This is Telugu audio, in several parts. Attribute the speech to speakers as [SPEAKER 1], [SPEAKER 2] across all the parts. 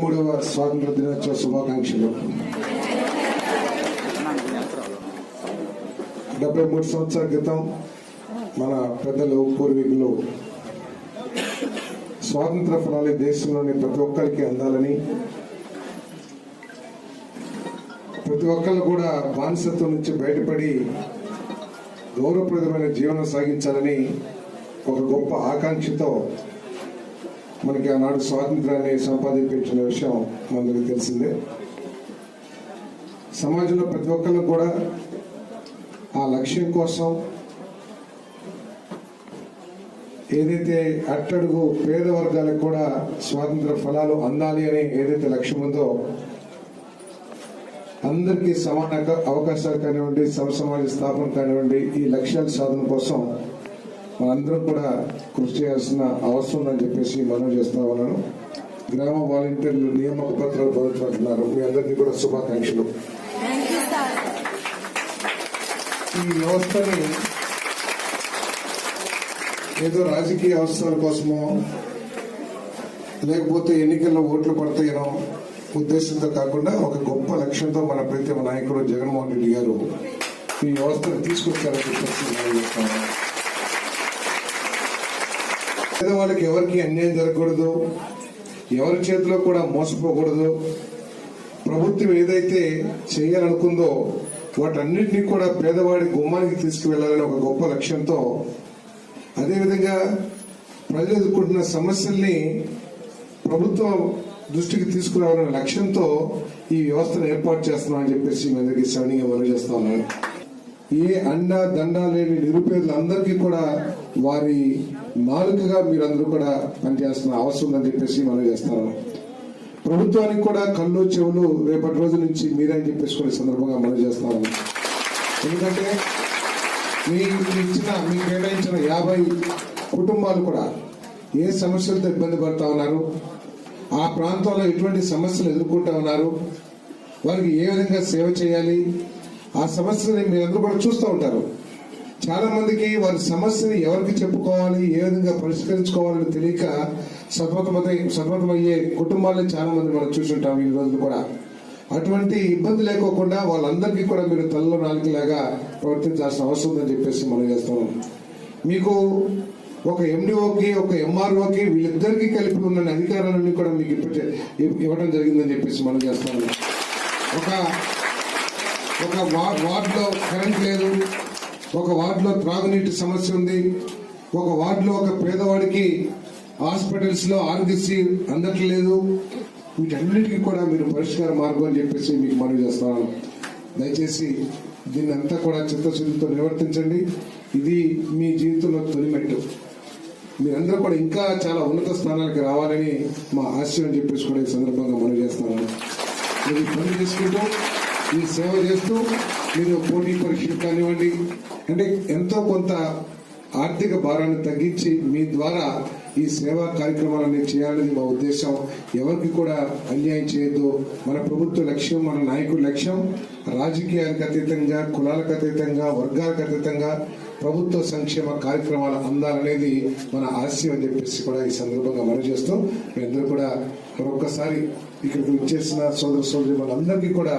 [SPEAKER 1] మూడవ స్వాతంత్ర దినోత్సవ శుభాకాంక్షలు. డెబ్బై మూడు సంవత్సరాల క్రితం మన పెద్దలు పూర్వీకులు స్వాతంత్ర ఫలాలు దేశంలోని ప్రతి ఒక్కరికి అందాలని ప్రతి ఒక్కరు కూడా బానిసత్వం నుంచి బయటపడి గౌరవప్రదమైన జీవనం సాగించాలని ఒక గొప్ప ఆకాంక్షతో మనకి ఆనాడు స్వాతంత్రాన్ని సంపాదించిన విషయం మనకు తెలిసిందే. సమాజంలో ప్రతి ఒక్కరు కూడా ఆ లక్ష్యం కోసం ఏదైతే అట్టడుగు పేద వర్గాలకు కూడా స్వాతంత్ర ఫలాలు అందాలి అని ఏదైతే లక్ష్యం ఉందో అందరికీ సమాన అవకాశాలు కానివ్వండి సమసమాజ స్థాపన కానివ్వండి ఈ లక్ష్యాల సాధన కోసం మనందరం కూడా కృషి చేయాల్సిన అవసరం ఉందని చెప్పేసి మనం చేస్తా ఉన్నాను. గ్రామ వాలంటీర్లు నియామక పత్రాలు పొందుతున్నారు. మీ అందరికీ కూడా శుభాకాంక్షలు. ఈ వ్యవస్థని ఏదో రాజకీయ అవసరాల కోసమో లేకపోతే ఎన్నికల్లో ఓట్లు పడతాయనో ఉద్దేశంతో కాకుండా ఒక గొప్ప లక్ష్యంతో మన ప్రీతమ నాయకుడు జగన్మోహన్ రెడ్డి గారు ఈ వ్యవస్థను తీసుకొచ్చారని చెప్పేసి పేదవాళ్ళకి ఎవరికి అన్యాయం జరగకూడదు ఎవరి చేతిలో కూడా మోసపోకూడదు. ప్రభుత్వం ఏదైతే చేయాలనుకుందో వాటన్నిటినీ కూడా పేదవాడి గుమ్మానికి తీసుకువెళ్ళాలని ఒక గొప్ప లక్ష్యంతో అదేవిధంగా ప్రజలు ఎదుర్కొంటున్న సమస్యల్ని ప్రభుత్వం దృష్టికి తీసుకురావాలనే లక్ష్యంతో ఈ వ్యవస్థను ఏర్పాటు చేస్తున్నామని చెప్పేసి మీ అందరికీ సవనీయంగా మనం చేస్తా ఉన్నాను. ఏ అండ దండ లేని నిరుపేదలందరికీ కూడా వారి నాలుకగా మీరందరూ కూడా పనిచేస్తున్న అవసరం ఉందని చెప్పేసి మనం చేస్తాను ప్రభుత్వానికి కూడా కళ్ళు చెవులు రేపటి రోజు నుంచి మీరే అని చెప్పేసి కూడా సందర్భంగా మనం చేస్తాను ఎందుకంటే మీకు ఇచ్చిన మీ కేటాయించిన యాభై కుటుంబాలు కూడా ఏ సమస్యలతో ఇబ్బంది పడతా ఉన్నారు? ఆ ప్రాంతంలో ఎటువంటి సమస్యలు ఎదుర్కొంటా ఉన్నారు? వారికి ఏ విధంగా సేవ చేయాలి? ఆ సమస్యని మీరందరూ కూడా చూస్తూ ఉంటారు. చాలా మందికి వారి సమస్యని ఎవరికి చెప్పుకోవాలి ఏ విధంగా పరిష్కరించుకోవాలని తెలియక సతమతమై సతమతమయ్యే కుటుంబాలను చాలా మంది మనం చూసుంటాం ఈ రోజులు కూడా. అటువంటి ఇబ్బంది లేకోకుండా వాళ్ళందరికీ కూడా మీరు తలలో నాలుగులాగా ప్రవర్తించాల్సిన అవసరం ఉందని చెప్పేసి మనం చేస్తాం మీకు ఒక ఎండిఓకి ఒక ఎంఆర్ఓకి వీళ్ళిద్దరికీ కలిపి ఉన్న అధికారాలన్నీ కూడా మీకు ఇప్పటి ఇవ్వడం జరిగిందని చెప్పేసి మనం చేస్తాం ఒక ఒక వా- వార్డులో కరెంట్ లేదు. ఒక వార్డులో త్రాగునీటి సమస్య ఉంది. ఒక వార్డులో ఒక పేదవాడికి హాస్పిటల్స్లో ఆరోగ్యశ్రీ అందట్లేదు. వీటన్నిటికీ కూడా మీరు పరిష్కార మార్గం అని చెప్పేసి మీకు మనవి చేస్తున్నాను. దయచేసి దీన్ని అంతా కూడా చిత్తశుద్ధితో నివర్తించండి ఇది మీ జీవితంలో తొలిమెట్టు. మీరందరూ కూడా ఇంకా చాలా ఉన్నత స్థానానికి రావాలని మా ఆశయం చెప్పేసి కూడా ఈ సందర్భంగా మనవి చేస్తున్నాను. మీరు పని చేసుకుంటూ ఈ సేవ చేస్తూ మీరు పోటీ పరీక్షలు కానివ్వండి అంటే ఎంతో కొంత ఆర్థిక భారాన్ని తగ్గించి మీ ద్వారా ఈ సేవా కార్యక్రమాలన్నీ చేయాలని మా ఉద్దేశం. ఎవరికి కూడా అన్యాయం చేయొద్దు. మన ప్రభుత్వ లక్ష్యం మన నాయకుడి లక్ష్యం రాజకీయాలకు అతీతంగా కులాలకు అతీతంగా వర్గాలకు అతీతంగా ప్రభుత్వ సంక్షేమ కార్యక్రమాలు అందాలనేది మన ఆశయం అని చెప్పేసి కూడా ఈ సందర్భంగా మనం చేస్తూ మీ అందరూ కూడా మరొక్కసారి ఇక్కడికి వచ్చేసిన సోదర సోదరి మనందరికీ కూడా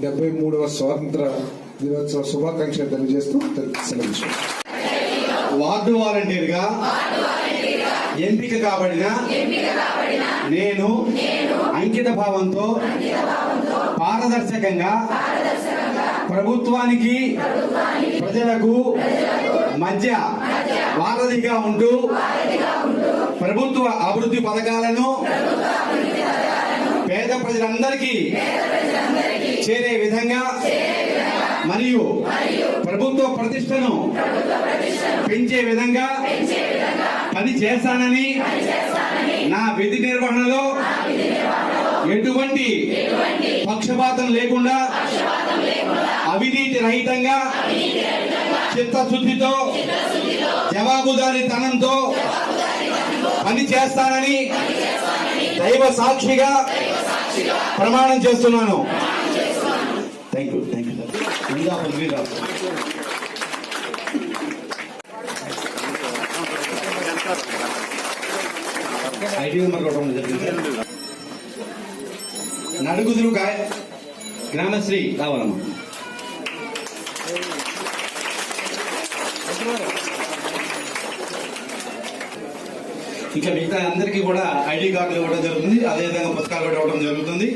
[SPEAKER 1] డెబ్బై మూడవ స్వాతంత్ర దినోత్సవ శుభాకాంక్షలు తెలియజేస్తూ సెలవు.
[SPEAKER 2] వార్డు వాలంటీర్గా ఎంపిక కాబడిన నేను అంకిత భావంతో పారదర్శకంగా ప్రభుత్వానికి ప్రజలకు మధ్య వారధిగా ఉంటూ ప్రభుత్వ అభివృద్ధి పథకాలను పేద ప్రజలందరికీ చేరే విధంగా మరియు ప్రభుత్వ ప్రతిష్టను పెంచే విధంగా పని చేస్తానని నా విధి నిర్వహణలో ఎటువంటి పక్షపాతం లేకుండా అవినీతి రహితంగా చిత్తశుద్ధితో జవాబుదారీతనంతో పని చేస్తానని దైవ సాక్షిగా ప్రమాణం చేస్తున్నాను. Thank you thank you sir Prithvirao IT number కూడా జరిగింది నడుగుదురు గాయ గ్రామశ్రీ రావాలమ్మా ఇంకా మిగతా అందరికీ కూడా ఐడి కార్డులు ఇవ్వడం జరుగుతుంది. అదేవిధంగా పుస్తకాలు కూడా ఇవ్వడం జరుగుతుంది.